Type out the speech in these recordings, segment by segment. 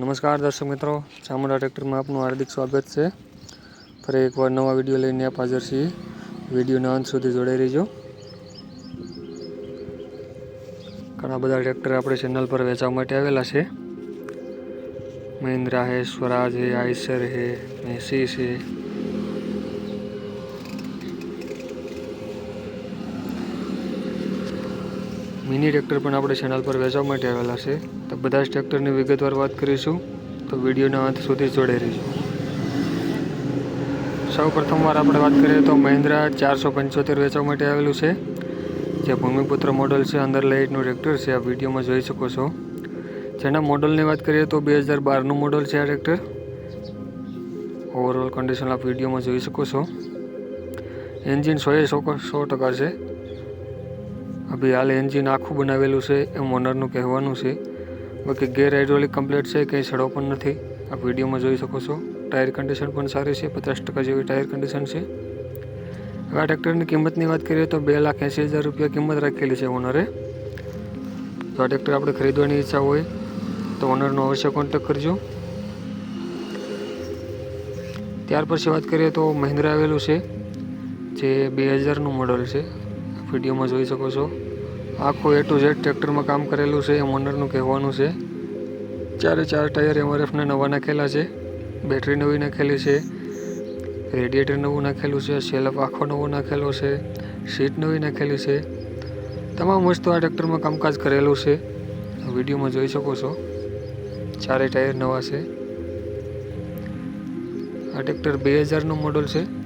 નમસ્કાર દર્શક મિત્રો, ચામુંડા ટ્રેક્ટરમાં આપનું હાર્દિક સ્વાગત છે. ફરી એકવાર નવા વીડિયો લઈને આપ હાજર છીએ. વિડીયોના અંત સુધી જોડાઈ રહીજો. ઘણા બધા ટ્રેક્ટર આપણે ચેનલ પર વેચવા માટે આવેલા છે. મહિન્દ્રા હે, સ્વરાજ હે, આઈસર હે, મેસી છે મિની ટ્રેક્ટર પણ આપણે ચેનલ પર વેચવા માટે આવેલા છે. તો બધા જ ટ્રેક્ટરની વિગતવાર વાત કરીશું. તો વિડીયોના અંત સુધી જોડે રહીશું સૌ પ્રથમવાર આપણે વાત કરીએ તો મહિન્દ્રા ચારસો પંચોતેર વેચવા માટે આવેલું છે. જે ભૂમિપુત્ર મોડલ છે, અંદર લાઇટનું ટ્રેક્ટર છે, આ વિડીયોમાં જોઈ શકો છો. જેના મોડલની વાત કરીએ તો બે હજાર બારનું મોડલ છે આ ટ્રેક્ટર. ઓવરઓલ કન્ડિશન આપ વિડીયોમાં જોઈ શકો છો. એન્જિન સો એ સો સો ટકા છે. અભી હાલ એન્જિન આખું બનાવેલું છે, એમ ઓનરનું કહેવાનું છે. બાકી ગેર હાઇડ્રોલિક કમ્પ્લીટ છે, કંઈ સડો પણ નથી. આપ વિડીયોમાં જોઈ શકો છો. ટાયર કન્ડિશન પણ સારી છે, પચાસ ટકા જેવી ટાયર કન્ડિશન છે. હવે આ ટ્રેક્ટરની કિંમતની વાત કરીએ તો બે લાખ એંસી હજાર રૂપિયા કિંમત રાખેલી છે ઓનરે. જો આ ટ્રેક્ટર આપણે ખરીદવાની ઈચ્છા હોય, તો ઓનરનો અવશ્ય કોન્ટેક કરજો. ત્યાર પછી વાત કરીએ તો મહિન્દ્રા આવેલું છે, જે બે હજારનું મોડલ છે. વિડીયોમાં જોઈ શકો છો. આખું એ ટુ ઝેડ ટ્રેક્ટરમાં કામ કરેલું છે, એમ ઓનરનું કહેવાનું છે. ચારે ચાર ટાયર એમઆરએફના નવા નાખેલા છે. બેટરી નવી નાખેલી છે. રેડિએટર નવું નાખેલું છે. સેલફ આખો નવો નાખેલો છે. સીટ નવી નાખેલી છે. તમામ વસ્તુ આ ટ્રેક્ટરમાં કામકાજ કરેલું છે. વિડીયોમાં જોઈ શકો છો. ચારે ટાયર નવા છે. આ ટ્રેક્ટર બે હજારનું મોડલ છે.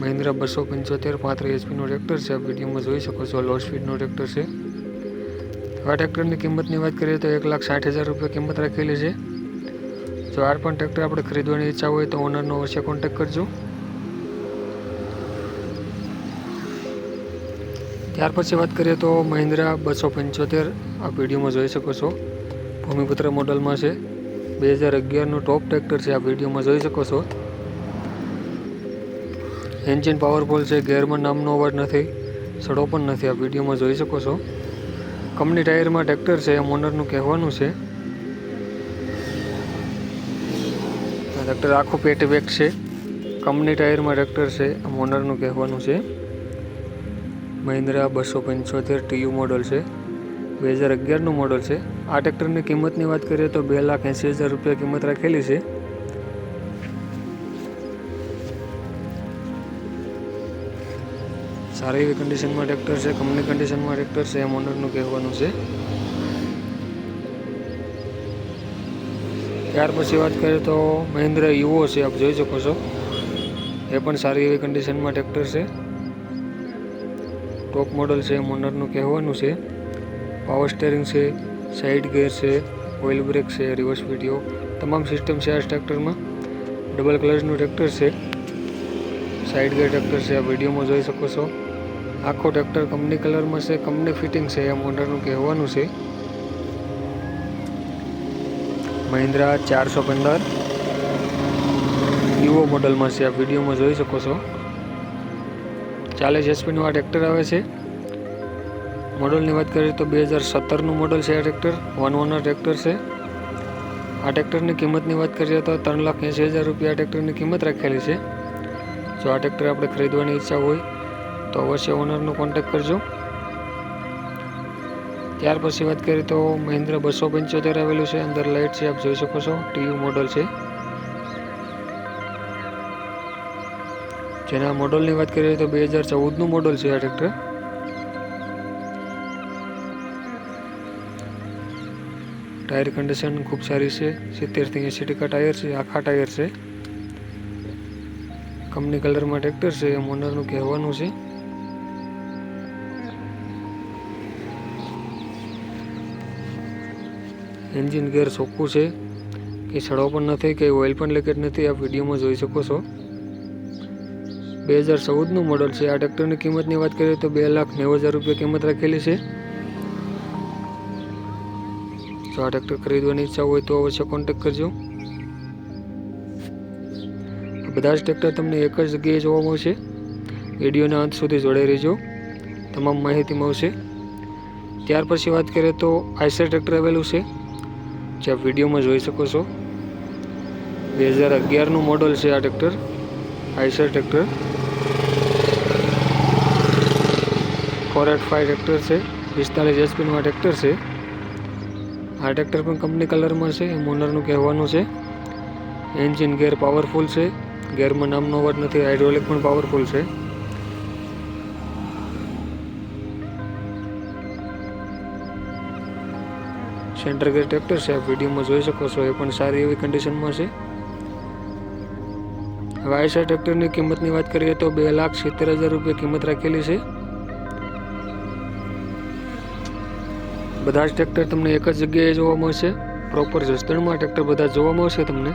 મહિન્દ્રા બસો પંચોતેર પાંત્રીસ એચપીનું ટ્રેક્ટર છે. આ વિડીયોમાં જોઈ શકો છો લો સ્પીડનું ટ્રેક્ટર છે. આ ટ્રેક્ટરની કિંમતની વાત કરીએ તો એક લાખ સાઠ હજાર રૂપિયા કિંમત રાખેલી છે. જો આ પણ ટ્રેક્ટર આપણે ખરીદવાની ઈચ્છા હોય તો ઓનરનો અવશ્ય કોન્ટેક કરજો. ત્યાર પછી વાત કરીએ તો મહિન્દ્રા બસો પંચોતેર આ વિડીયોમાં જોઈ શકો છો. ભૂમિપુત્ર મોડલમાં છે. બે હજાર અગિયારનું ટોપ ટ્રેક્ટર છે. આ વિડીયોમાં જોઈ શકો છો. એન્જિન પાવરફુલ છે, ગેરમાં નામનો અવાજ નથી, સડો પણ નથી આ વિડીયોમાં જોઈ શકો છો. કંપની ટાયરમાં ટ્રેક્ટર છે, એમ ઓનરનું કહેવાનું છે. ટ્રેક્ટર આખું પેટ બેક છે. કંપની ટાયરમાં ટ્રેક્ટર છે, એમ ઓનરનું કહેવાનું છે. મહિન્દ્રા બસો પંચોતેર ટીયુ મોડલ છે. બે હજાર અગિયારનું મોડલ છે. આ ટ્રેક્ટરની કિંમતની વાત કરીએ તો બે લાખ એંસી હજાર રૂપિયા કિંમત રાખેલી છે. સારી એવી કન્ડિશનમાં ટ્રેક્ટર છે કંપની કન્ડિશનમાં ટ્રેક્ટર છે, એમ ઓનરનું કહેવાનું છે. ત્યાર પછી વાત કરીએ તો મહિન્દ્રા યુવો છે, આપ જોઈ શકો છો. એ પણ સારી એવી કન્ડિશનમાં ટ્રેક્ટર છે. ટોપ મોડલ છે, એમ ઓનરનું કહેવાનું છે. પાવર સ્ટેરિંગ છે સાઇડ ગેર છે ઓઇલ બ્રેક છે રિવર્સ વીડિયો તમામ સિસ્ટમ છે આ ટ્રેક્ટરમાં ડબલ ક્લચનું ટ્રેક્ટર છે. સાઇડ ગેર ટ્રેક્ટર છે, આ વિડીયોમાં જોઈ શકો છો. આખો ટ્રેક્ટર કંપની કલરમાં છે કંપની ફિટિંગ છે એમ ઓનરનું કહેવાનું છે. મહિન્દ્રા ચારસો પંદર. યુવો મોડલમાં છે, આ વિડીયોમાં જોઈ શકો છો. ચાલીસ એચપીનું આ ટ્રેક્ટર આવે છે. મોડલની વાત કરીએ તો બે હજાર સત્તરનું મોડલ છે આ ટ્રેક્ટર વન ઓનર ટ્રેક્ટર છે. આ ટ્રેક્ટરની કિંમતની વાત કરીએ તો ત્રણ લાખ એંસી હજાર રૂપિયા આ ટ્રેક્ટરની કિંમત રાખેલી છે. જો આ ટ્રેક્ટર આપણે ખરીદવાની ઈચ્છા હોય તો અવશ્ય ઓનરનો કોન્ટેક કરજો. ત્યાર પછી વાત કરીએ તો મહેન્દ્ર બસો પંચોતેર આવેલું છે. અંદર લાઇટ છે, આપ જોઈ શકો છો. ટીયુ મોડલ છે. જેના મોડલની વાત કરીએ તો બે હજાર ચૌદનું મોડલ છે આ ટ્રેક્ટર ટાયર કન્ડિશન ખૂબ સારી છે. સિત્તેરથી એંસી ટકા ટાયર છે. આખા ટાયર છે. કંપની કલરમાં ટ્રેક્ટર છે. એમ ઓનરનું કહેવાનું છે. એન્જિન ગેર ચોખ્ખું છે. કે સડો પણ નથી કે ઓઇલ પણ લીકેજ નથી આ વિડીયોમાં જોઈ શકો છો. બે હજાર ચૌદનું મોડલ છે. આ ટ્રેક્ટરની કિંમતની વાત કરીએ તો બે લાખ નેવું હજાર રૂપિયા કિંમત રાખેલી છે. જો આ ટ્રેક્ટર ખરીદવાની ઈચ્છા હોય તો અવશ્ય કોન્ટેક્ટ કરજો. બધા જ ટ્રેક્ટર તમને એક જ જગ્યાએ જોવા મળશે. વિડીયોના અંત સુધી જોડાઈ રહેજો. તમામ માહિતી મળશે. ત્યાર પછી વાત કરીએ તો આઈસર ટ્રેક્ટર આવેલું છે. જે આપ વિડીયોમાં જોઈ શકો છો. બે હજાર અગિયારનું મોડલ છે આ tractor Eicher tractor four eight five tractor છે પિસ્તાળીસ એચપીનું આ ટ્રેક્ટર છે. આ ટ્રેક્ટર પણ કંપની કલરમાં છે, એમ ઓનરનું કહેવાનું છે. એન્જિન ગેર પાવરફુલ છે. ગેરમાં નામનો અવાજ નથી હાઇડ્રોલિક પણ પાવરફુલ છે. સેન્ટર ગેર ટ્રેક્ટર છે. આપ વિડીયોમાં જોઈ શકો છો, એ પણ સારી એવી કન્ડિશનમાં છે. હવે આઈસર ટ્રેક્ટરની કિંમતની વાત કરીએ તો બે લાખ સિત્તેર હજાર રૂપિયા કિંમત રાખેલી છે. બધા જ ટ્રેક્ટર તમને એક જ જગ્યાએ જોવા મળશે. પ્રોપર જસદણમાં ટ્રેક્ટર બધા જોવા મળશે તમને.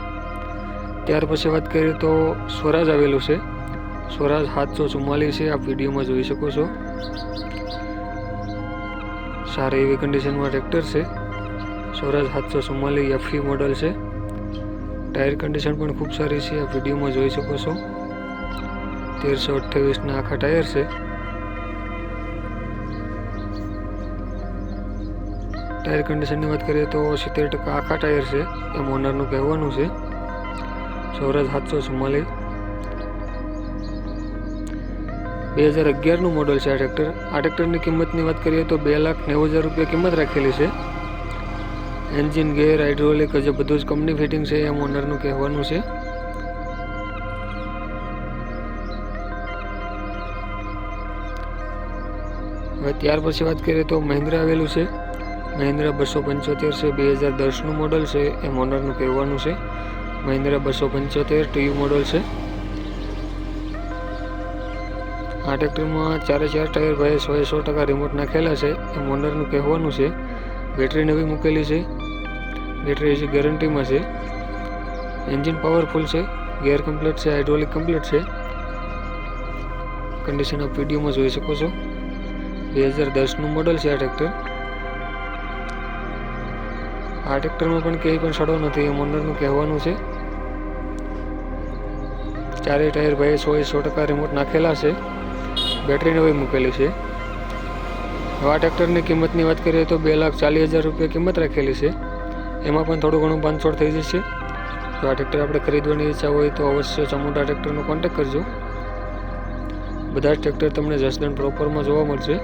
ત્યાર પછી વાત કરીએ તો સ્વરાજ આવેલું છે. સ્વરાજ સાતસો ચુમ્માલીસ છે, આપ વિડીયોમાં જોઈ શકો છો. સારી એવી કન્ડિશનમાં ટ્રેક્ટર છે. સ્વરાજ સાતસો ચુમ્માલીસ એફી મોડલ છે. ટાયર કન્ડિશન પણ ખૂબ સારી છે. આ વિડીયોમાં જોઈ શકો છો. તેરસો અઠ્ઠાવીસના આખા ટાયર છે. ટાયર કન્ડિશનની વાત કરીએ તો સિત્તેર ટકા આખા ટાયર છે. એમ ઓનરનું કહેવાનું છે. સૌરાજ સાતસો ચુમ્માલીસ બે હજાર અગિયારનું મોડલ છે આ ટ્રેક્ટર આ ટ્રેક્ટરની કિંમતની વાત કરીએ તો બે લાખ નેવું હજાર રૂપિયા કિંમત રાખેલી છે. એન્જિન, ગેર, હાઇડ્રોલિક જે બધું જ કંપની ફિટિંગ છે, એમ ઓનરનું કહેવાનું છે. હવે ત્યાર પછી વાત કરીએ તો મહિન્દ્રા આવેલું છે. મહિન્દ્રા બસો પંચોતેર છે, બે હજાર દસનું મોડલ છે, એમ ઓનરનું કહેવાનું છે. મહિન્દ્રા બસો પંચોતેર ટીયુ મોડલ છે. આ ટ્રેક્ટરમાં ચારે ચાર ટાયર ભાઈ સો સો ટકા રિમોટ નાખેલા છે, એમ ઓનરનું કહેવાનું છે. બેટરી નવી મૂકેલી છે. બેટરી હજી ગેરંટીમાં છે. એન્જિન પાવરફુલ છે, ગેર કમ્પ્લીટ છે, હાઇડ્રોલિક કમ્પ્લીટ છે. કન્ડિશન આપ વિડીયોમાં જોઈ શકો છો. બે હજાર દસનું મોડલ છે આ ટ્રેક્ટર આ ટ્રેક્ટરમાં પણ ક્યાંય પણ સડો નથી, એમ ઓનરનું કહેવાનું છે. ચારે ટાયર ભાઈ સો સો ટકા રિમોટ નાખેલા છે. બેટરી નવી મૂકેલી છે. હવે આ ટ્રેક્ટરની કિંમતની વાત કરીએ તો બે લાખ ચાલીસ હજાર રૂપિયા કિંમત રાખેલી છે. એમાં પણ થોડું ઘણું બાંધછોડ થઈ જશે. તો આ ટ્રેક્ટર આપણે ખરીદવાની ઈચ્છા હોય તો અવશ્ય ચામુંડા ટ્રેક્ટરનો કોન્ટેક્ટ કરજો. બધા જ ટ્રેક્ટર તમને જસદણ પ્રોપરમાં જોવા મળશે.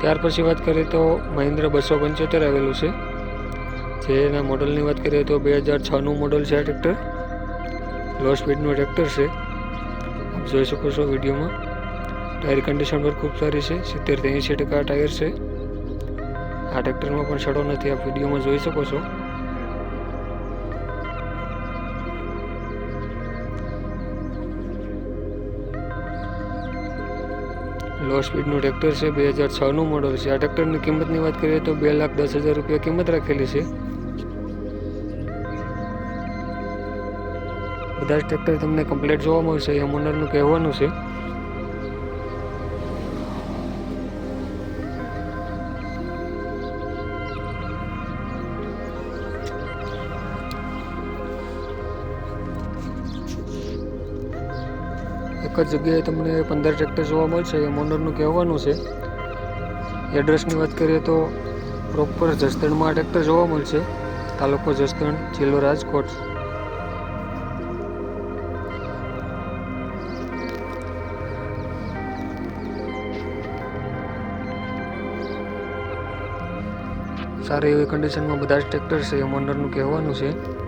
ત્યાર પછી વાત કરીએ તો મહિન્દ્રા બસો પંચોતેર આવેલું છે. જેના મોડલની વાત કરીએ તો બે હજાર છનું મોડલ છે આ ટ્રેક્ટર. લો સ્પીડનું ટ્રેક્ટર છે. જોઈ શકો છો વિડીયોમાં. ટાયર કન્ડિશન પણ ખૂબ સારી છે. સિત્તેરથી એંશી ટકા ટાયર છે. આ ટ્રેક્ટરમાં પણ સડો નથી. આપ વિડીયોમાં જોઈ શકો છો. લો સ્પીડનું ટ્રેક્ટર છે. બે હજાર છનું મોડલ છે. આ ટ્રેક્ટરની કિંમતની વાત કરીએ તો બે લાખ દસ હજાર રૂપિયા કિંમત રાખેલી છે. બધા જ ટ્રેક્ટર તમને કમ્પ્લેટ જોવા મળશે. એમ ઓનરનું કહેવાનું છે. એક જ જગ્યાએ તમને પંદર ટ્રેક્ટર જોવા મળશે. એમ ઓનરનું કહેવાનું છે. એડ્રેસની વાત કરીએ તો પ્રોપર જસદણમાં ટ્રેક્ટર જોવા મળશે. તાલુકો જસદણ, જિલ્લો રાજકોટ. સારી એવી કન્ડિશનમાં બધા જ ટ્રેક્ટર છે એમ ઓનરનું કહેવાનું છે.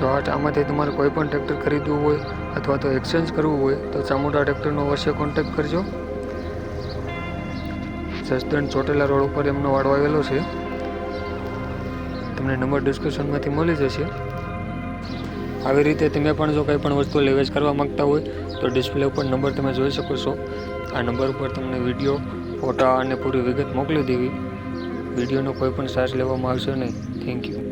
જો આમાંથી તમારે કોઈ પણ ટ્રેક્ટર ખરીદવું હોય અથવા તો એક્સચેન્જ કરવું હોય તો ચામુંડા ટ્રેક્ટરનો અવશ્ય કોન્ટેક્ટ કરજો. જસદણ ચોટેલા રોડ ઉપર એમનો વાડો આવેલો છે. તમને નંબર ડિસ્ક્રિપ્શનમાંથી મળી જશે. આવી રીતે તમે પણ જો કંઈ પણ વસ્તુ લેવેચ કરવા માંગતા હોય તો ડિસ્પ્લે ઉપર નંબર તમે જોઈ શકો છો. આ નંબર ઉપર તમને વીડિયો ફોટા અને પૂરી વિગત મોકલી દેવી. વિડીયોનો કોઈ પણ ચાર્જ લેવામાં આવશે નહીં. Thank you